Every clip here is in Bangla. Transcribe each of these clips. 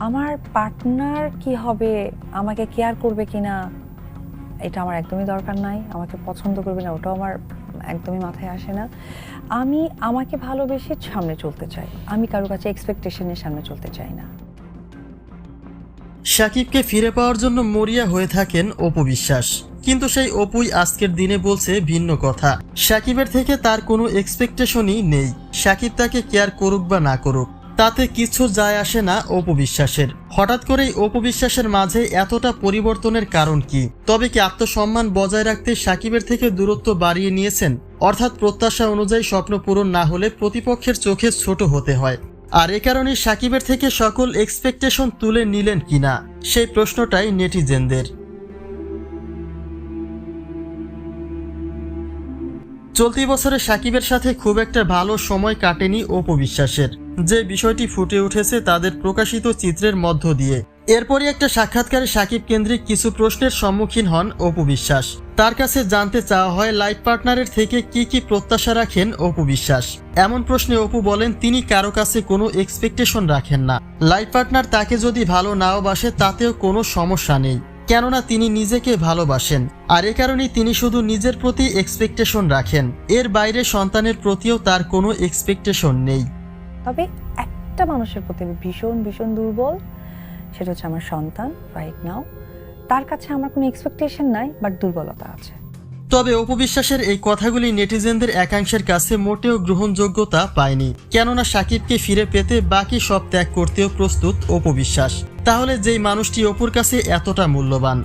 আমার পার্টনার কি হবে? আমাকে কেয়ার করবে কিনা? এটা আমার একদমই দরকার নাই। আমাকে পছন্দ করবে না, ওটাও আমার একদমই মাথায় আসে না। আমি আমাকে ভালোবেসে সামনে চলতে চাই। আমি কারও কাছে এক্সপেকটেশনের সামনে চলতে চাই না। সাকিবকে ফিরে পাওয়ার জন্য মরিয়া হয়ে থাকেন অপু বিশ্বাস। কিন্তু সেই অপুই আজকের দিনে বলছে ভিন্ন কথা। সাকিবের থেকে তার কোনো এক্সপেকটেশনই নেই। সাকিব তাকে কেয়ার করুক বা না করুক। তাতে কিছু যায় আসে না অপু বিশ্বাসের। হঠাৎ করেই অপু বিশ্বাসের মাঝে এতটা পরিবর্তনের কারণ কি? তবে কি আত্মসম্মান বজায় রাখতে সাকিবের থেকে দূরত্ব বাড়িয়ে নিয়েছেন? অর্থাৎ প্রত্যাশা অনুযায়ী স্বপ্ন পূরণ না হলে প্রতিপক্ষের চোখে ছোট হতে হয়। আর এ কারণে সাকিবের থেকে সকল এক্সপেকটেশন তুলে নিলেন কিনা? সেই প্রশ্নটাই নেটিজেনদের। চলতি বছরে সাকিবের সাথে খুব একটা ভালো সময় কাটেনি অপু বিশ্বাসের। যে বিষয়টি ফুটে উঠেছে তাদের প্রকাশিত চিত্রের মধ্য দিয়ে। এরপরই একটা সাক্ষাৎকারে সাকিব কেন্দ্রিক কিছু প্রশ্নের সম্মুখীন হন অপু বিশ্বাস। তার কাছে জানতে চাওয়া হয়, লাইফ পার্টনারের থেকে কি কি প্রত্যাশা রাখেন অপু বিশ্বাস? এমন প্রশ্নে অপু বলেন, তিনি কারও কাছে কোনো এক্সপেকটেশন রাখেন না। লাইফ পার্টনার তাকে যদি ভালো নাও বাসে, তাতেও কোনো সমস্যা নেই। কেননা তিনি নিজেকে ভালোবাসেন, আর এ কারণেই তিনি শুধু নিজের প্রতি এক্সপেকটেশন রাখেন। এর বাইরে সন্তানের প্রতিও তার কোনো এক্সপেকটেশন নেই। তবে একটা মানুষের প্রতি আমি ভীষণ ভীষণ দুর্বল, সেটা হচ্ছে আমার সন্তান রাইট নাও তার কাছে আমার কোনো এক্সপেকটেশন নাই বাট দুর্বলতা আছে। তবে অপবিশ্বাসের এই কথাগুলি নেটিজেনদের একাংশের কাছে মোটেও গ্রহণযোগ্যতা পায়নি। কেননা সাকিবকে ফিরে পেতে বাকি সব ত্যাগ করতেও প্রস্তুত অপবিশ্বাস। তাহলে যেই মানুষটি অপুর কাছে এতটা মূল্যবান,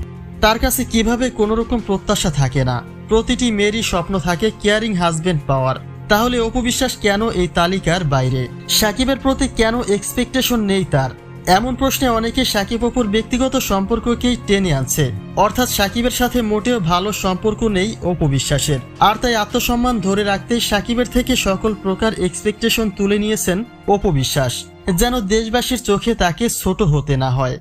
তার কাছে কীভাবে কোনো রকম প্রত্যাশা থাকে না? প্রতিটি মেয়েরই স্বপ্ন থাকে কেয়ারিং হাজবেন্ড পাওয়ার। তাহলে অপবিশ্বাস কেন এই তালিকার বাইরে? সাকিবের প্রতি কেন এক্সপেকটেশন নেই তার? এমন প্রশ্নে অনেকে সাকিব অপুর ব্যক্তিগত সম্পর্ককেই টেনে আনছে। অর্থাৎ সাকিবের সাথে মোটেও ভালো সম্পর্ক নেই অপু বিশ্বাসের আর তাই আত্মসম্মান ধরে রাখতেই সাকিবের থেকে সকল প্রকার এক্সপেকটেশন তুলে নিয়েছেন অপু বিশ্বাস যেন দেশবাসীর চোখে তাকে ছোট হতে না হয়।